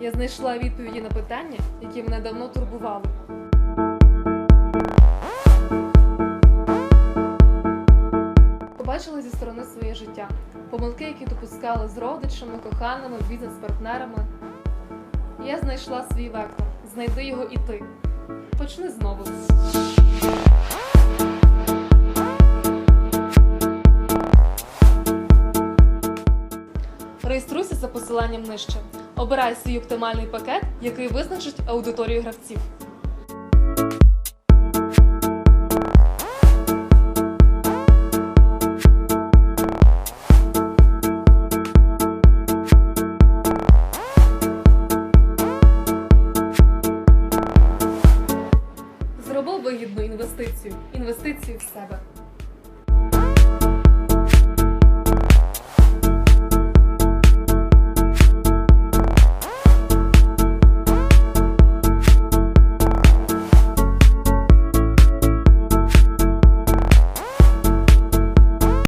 Я знайшла відповіді на питання, які мене давно турбували. Побачила зі сторони своє життя, помилки, які допускали з родичами, коханими, бізнес-партнерами. Я знайшла свій вектор. Знайди його і ти. Почни знову. Реєструйся за посиланням нижче. Обирай свій оптимальний пакет, який визначить аудиторію гравців. Зроби вигідну інвестицію. Інвестицію в себе.